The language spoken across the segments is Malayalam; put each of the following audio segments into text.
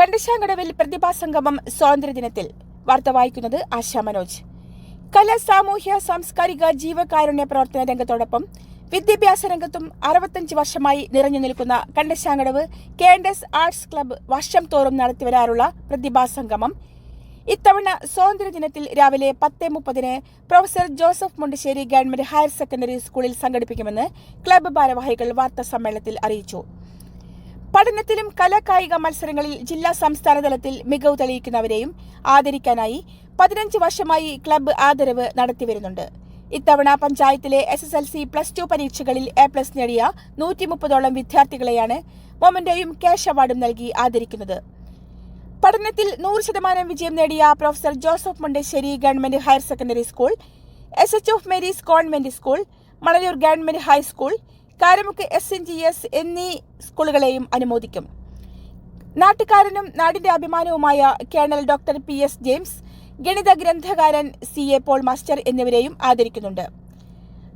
കണ്ടശാങ്കടവിൽ പ്രതിഭാസംഗമം സ്വാതന്ത്ര്യദിനത്തിൽ. വാർത്ത വായിക്കുന്നത് ആശാ മനോജ്. കല സാമൂഹ്യ സാംസ്കാരിക ജീവകാരുണ്യ പ്രവർത്തന രംഗത്തോടൊപ്പം വിദ്യാഭ്യാസ രംഗത്തും അറുപത്തഞ്ച് വർഷമായി നിറഞ്ഞു നിൽക്കുന്ന കണ്ടശാങ്കടവ് കെ ആർട്സ് ക്ലബ്ബ് വർഷം തോറും നടത്തിവരാറുള്ള പ്രതിഭാസംഗമം ഇത്തവണ സ്വാതന്ത്ര്യദിനത്തിൽ രാവിലെ പത്ത് മുപ്പതിന് professor Joseph Mundassery government higher secondary സ്കൂളിൽ സംഘടിപ്പിക്കുമെന്ന് ക്ലബ്ബ് ഭാരവാഹികൾ വാർത്താ സമ്മേളനത്തിൽ അറിയിച്ചു. പഠനത്തിലും കലാകായിക മത്സരങ്ങളിൽ ജില്ലാ സംസ്ഥാന തലത്തിൽ മികവ് തെളിയിക്കുന്നവരെയും ആദരിക്കാനായി പതിനഞ്ച് വർഷമായി ക്ലബ്ബ് ആദരവ് നടത്തിവരുന്നുണ്ട് ഇത്തവണ പഞ്ചായത്തിലെ S S L C plus two പരീക്ഷകളിൽ എ പ്ലസ് നേടിയ നൂറ്റി മുപ്പതോളം വിദ്യാർത്ഥികളെയാണ് മൊമന്റോയും ക്യാഷ് അവാർഡും നൽകി ആദരിക്കുന്നത്. പഠനത്തിൽ നൂറ് ശതമാനം വിജയം നേടിയ professor Joseph Mundassery government higher secondary school S H of Mary's convent school Manalur government high school Karamukku S N G S എന്നീ സ്കൂളുകളെയും അനുമോദിക്കും. നാട്ടുകാരനും നാടിന്റെ അഭിമാനവുമായ colonel doctor P S James ഗണിത ഗ്രന്ഥകാരൻ സി എ പോൾ മാസ്റ്റർ എന്നിവരെയും ആദരിക്കുന്നുണ്ട്.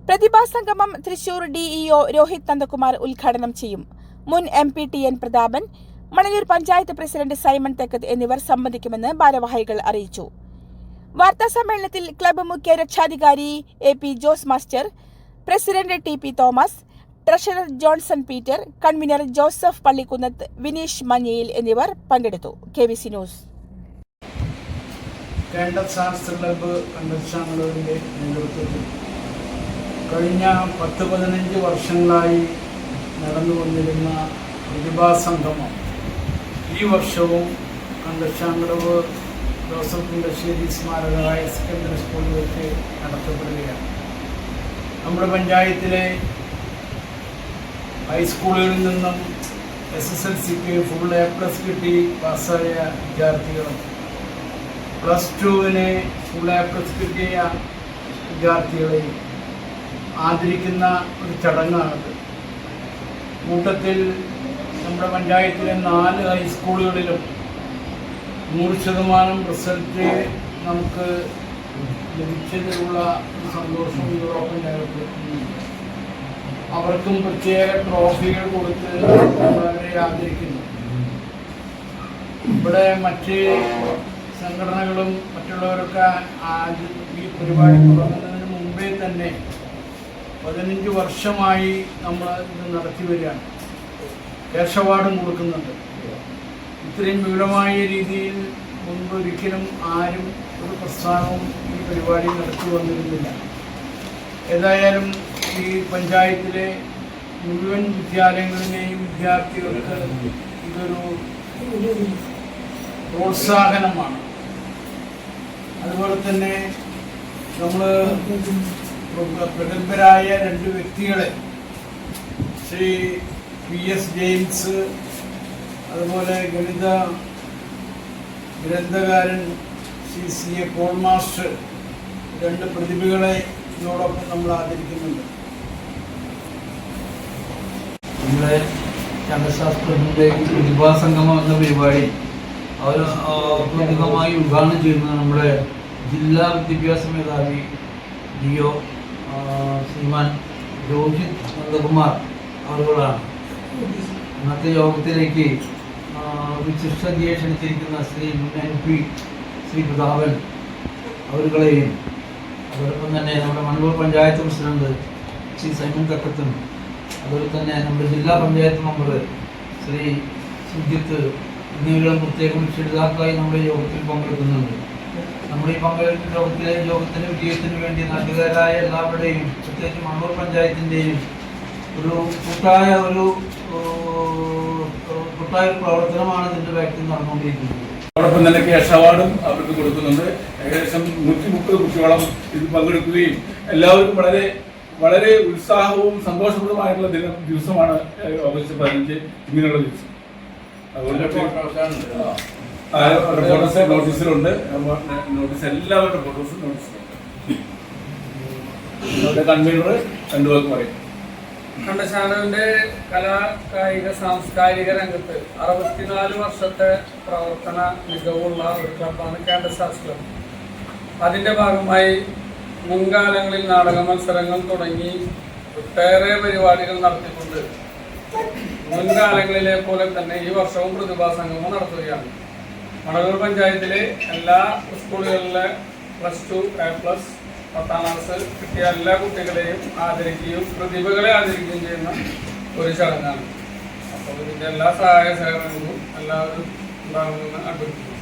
പ്രതിഭാസംഗമം തൃശൂർ ഡിഇഒ രോഹിത് നന്ദകുമാർ ഉദ്ഘാടനം ചെയ്യും. മുൻ M P T N Prathapan Manalur panchayat president Simon Thekkath എന്നിവർ സംബന്ധിക്കുമെന്ന് ഭാരവാഹികൾ അറിയിച്ചു. വാർത്താ സമ്മേളനത്തിൽ ക്ലബ് മുഖ്യ രക്ഷാധികാരി A P Jose master president T P Thomas treasurer Johnson Peter convener Joseph Pallikkunnath Vineesh Manjayil എന്നിവർ പങ്കെടുത്തു. K V C news. കഴിഞ്ഞ പത്ത് പതിനഞ്ച് വർഷങ്ങളായി നടന്നു വന്നിരുന്ന പ്രതിഭാസംഗമം ഈ വർഷവും കണ്ടശാങ്കടവ് ജോസഫ് കുണ്ടശ്ശേരി സ്മാരക ഹയർ സെക്കൻഡറി സ്കൂളിൽ വെച്ച് നടത്തപ്പെടുകയാണ്. നമ്മുടെ പഞ്ചായത്തിലെ ഹൈസ്കൂളുകളിൽ നിന്നും എസ് എസ് എൽ സിക്ക് ഫുൾ എ പ്ലസ് കിട്ടി പാസ്സായ വിദ്യാർത്ഥികളും പ്ലസ് ടുവിന് ഫുൾ എ പ്ലസ് കിട്ടിയ വിദ്യാർത്ഥികളെയും ആദരിക്കുന്ന ഒരു ചടങ്ങാണത്. കൂട്ടത്തിൽ നമ്മുടെ പഞ്ചായത്തിലെ നാല് ഹൈസ്കൂളുകളിലും നൂറ് ശതമാനം റിസൾട്ട് നമുക്ക് ലഭിച്ചതിലുള്ള സന്തോഷം യൂറോപ്പിന്റെ അവർക്കും പ്രത്യേക ട്രോഫികൾ കൊടുത്ത് അവരെ ആദരിക്കുന്നു. ഇവിടെ മറ്റ് സംഘടനകളും മറ്റുള്ളവരൊക്കെ ഈ പരിപാടി തുടങ്ങുന്നതിന് മുമ്പേ തന്നെ പതിനഞ്ച് വർഷമായി നമ്മൾ ഇത് നടത്തി വരികയാണ്. ക്യാഷ് അവാർഡും കൊടുക്കുന്നുണ്ട് ഇത്രയും വിപുലമായ രീതിയിൽ മുൻപ് ഒരിക്കലും ആരും ഒരു പ്രസ്ഥാനവും ഈ പരിപാടി നടത്തി വന്നിരുന്നില്ല. ഏതായാലും ഈ പഞ്ചായത്തിലെ മുഴുവൻ വിദ്യാലയങ്ങളിലെയും വിദ്യാർത്ഥികൾക്ക് ഇതൊരു പ്രോത്സാഹനമാണ്. അതുപോലെ തന്നെ നമ്മൾ പ്രഗത്ഭരായ രണ്ട് വ്യക്തികളെ ശ്രീ പി എസ് ജെയിംസ് അതുപോലെ ഗണിത ഗ്രന്ഥകാരൻ Shri C A Paul master രണ്ട് പ്രതിഭകളെ ഇതോടൊപ്പം നമ്മൾ ആദരിക്കുന്നുണ്ട്. നമ്മുടെ ചന്ദ്രശാസ്ത്രത്തിന്റെ പ്രതിഭാസംഗമം എന്ന പരിപാടി. അവർ ഔദ്യോഗികമായി ഉദ്ഘാടനം ചെയ്യുന്നത് നമ്മുടെ ജില്ലാ വിദ്യാഭ്യാസ മേധാവി ഡി ഒ ശ്രീമാൻ രോഹിത് നന്ദകുമാർ അവരുകളാണ്. ഇന്നത്തെ യോഗത്തിലേക്ക് വിശിഷ്ടതയെ ക്ഷണിച്ചിരിക്കുന്ന ശ്രീ മുൻ എം പി ശ്രീ പ്രതാപൻ അവരുകളെയും അതോടൊപ്പം തന്നെ നമ്മുടെ മണ്ണൂർ പഞ്ചായത്ത് പ്രസിഡന്റ് ശ്രീ സൈമൻ തക്കത്തും അതുപോലെ തന്നെ നമ്മുടെ ജില്ലാ പഞ്ചായത്ത് മെമ്പർ ശ്രീ സുജിത്ത് എന്നിവരും പ്രത്യേകം രക്ഷിതാക്കളായി നമ്മുടെ യോഗത്തിൽ പങ്കെടുക്കുന്നുണ്ട്. നമ്മുടെ ഈ പങ്കെടുക്കുന്ന യോഗത്തിലെ യോഗത്തിന് വിജയത്തിന് വേണ്ടി നാട്ടുകാരായ എല്ലാവരുടെയും പ്രത്യേകിച്ച് മണ്ണൂർ പഞ്ചായത്തിന്റെയും ഒരു കൂട്ടായ ഒരു കൂട്ടായ പ്രവർത്തനമാണ് ഇതിന്റെ ബാക്കിൽ നടന്നുകൊണ്ടിരിക്കുന്നത്. അതോടൊപ്പം തന്നെ ക്യാഷ് അവാർഡും അവർക്ക് കൊടുക്കുന്നുണ്ട്. ഏകദേശം നൂറ്റി മുപ്പത് കുട്ടികളും ഇത് പങ്കെടുക്കുകയും എല്ലാവരും വളരെ വളരെ ഉത്സാഹവും സന്തോഷപ്രദമായിട്ടുള്ള ദിനം ദിവസമാണ് ഓഗസ്റ്റ് പതിനഞ്ച് ഇങ്ങനെയുള്ള ദിവസം. അതുകൊണ്ട് നോട്ടീസിലുണ്ട് നോട്ടീസ് എല്ലാവരുടെ ഫോട്ടോസും നോട്ടീസിലുണ്ട് അവരുടെ കൺവീനർ രണ്ടു പേർക്ക് പറയും കണ്ടശാലവിന്റെ കലാ കായിക സാംസ്കാരിക രംഗത്ത് അറുപത്തിനാല് വർഷത്തെ പ്രവർത്തന മികവുള്ള ഒരു ക്ലബാണ് കാൻഡസാസ് ക്ലബ് അതിന്റെ ഭാഗമായി മുൻകാലങ്ങളിൽ നാടക മത്സരങ്ങൾ തുടങ്ങി ഒട്ടേറെ പരിപാടികൾ നടത്തിക്കൊണ്ട് മുൻകാലങ്ങളിലെ പോലെ തന്നെ ഈ വർഷവും പ്രതിഭാ സംഗമം നടത്തുകയാണ്. മണലൂർ പഞ്ചായത്തിലെ എല്ലാ സ്കൂളുകളിലെ പ്ലസ് ടു എ പ്ലസ് പത്താം ക്ലാസ് കിട്ടിയ എല്ലാ കുട്ടികളെയും ആദരിക്കുകയും പ്രതിഭകളെ ആദരിക്കുകയും ചെയ്യുന്ന ഒരു ചടങ്ങാണ്. അപ്പോൾ ഇതിന്റെ എല്ലാ സഹായ സഹകരണങ്ങളും എല്ലാവരും ഉണ്ടാകുമെന്ന് അഭ്യർത്ഥിക്കുന്നു.